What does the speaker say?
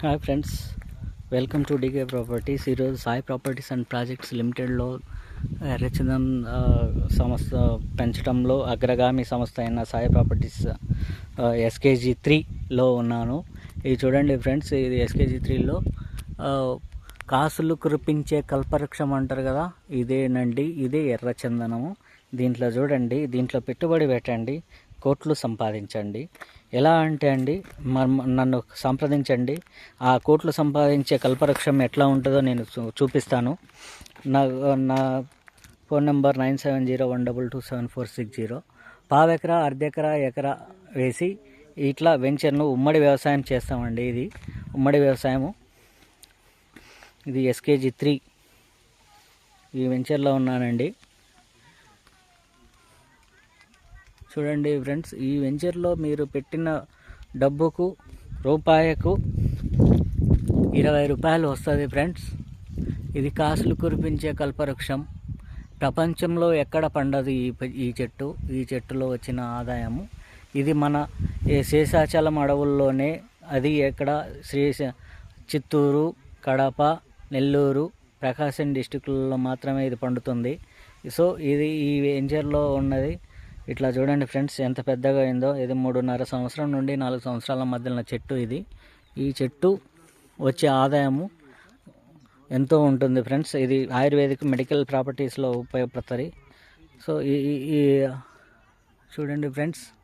Hi friends welcome to DK properties ఈరోజు Sai properties and projects లిమిటెడ్లో ఎర్రచందం సంస్థ పెంచడంలో అగ్రగామి సంస్థ అయిన సాయి ప్రాపర్టీస్ ఎస్కేజీ త్రీలో ఉన్నాను. ఇది చూడండి ఫ్రెండ్స్ ఇది ఎస్కేజీ త్రీలో కాసులు కురిపించే కల్పవృక్షం అంటారు కదా ఇదేనండి ఇదే ఎర్రచందనము దీంట్లో చూడండి దీంట్లో పెట్టుబడి పెట్టండి. కోట్లు సంపాదించండి. ఎలా అంటే అండి నన్ను సంప్రదించండి. ఆ కోట్లు సంపాదించే కల్పవృక్షం ఎట్లా ఉంటుందో నేను చూ- చూపిస్తాను. నా నా phone number nine seven zero one double two seven four six zero. పావెకరా అర్ధెకరా ఎకరా వేసి ఇట్లా వెంచర్ను ఉమ్మడి వ్యవసాయం చేస్తామండి ఇది. ఉమ్మడి వ్యవసాయము. ఇది ఎస్కేజీ త్రీ. ఈ వెంచర్లో ఉన్నానండి. చూడండి ఫ్రెండ్స్ ఈ వెంచర్లో మీరు పెట్టిన డబ్బుకు రూపాయకు ఇరవై రూపాయలు వస్తుంది ఫ్రెండ్స్. ఇది కాసులు కురిపించే కల్పవృక్షం. ప్రపంచంలో ఎక్కడ పండదు ఈ ఈ చెట్టు ఈ చెట్టులో వచ్చిన ఆదాయము. ఇది మన శేషాచలం అడవుల్లోనే అది ఎక్కడ శ్రీ చిత్తూరు కడప నెల్లూరు ప్రకాశం డిస్టిక్లలో మాత్రమే ఇది పండుతుంది. సో ఇది ఈ వెంచర్లో ఉన్నది. ఇట్లా చూడండి ఫ్రెండ్స్ ఎంత పెద్దగా అయిందో. ఇది మూడున్నర సంవత్సరం నుండి నాలుగు సంవత్సరాల మధ్యన చెట్టు ఇది. ఈ చెట్టు వచ్చే ఆదాయము ఎంతో ఉంటుంది ఫ్రెండ్స్. ఇది ఆయుర్వేదిక్ మెడికల్ ప్రాపర్టీస్లో ఉపయోగపడతాయి సో ఈ- ఈ చూడండి ఫ్రెండ్స్.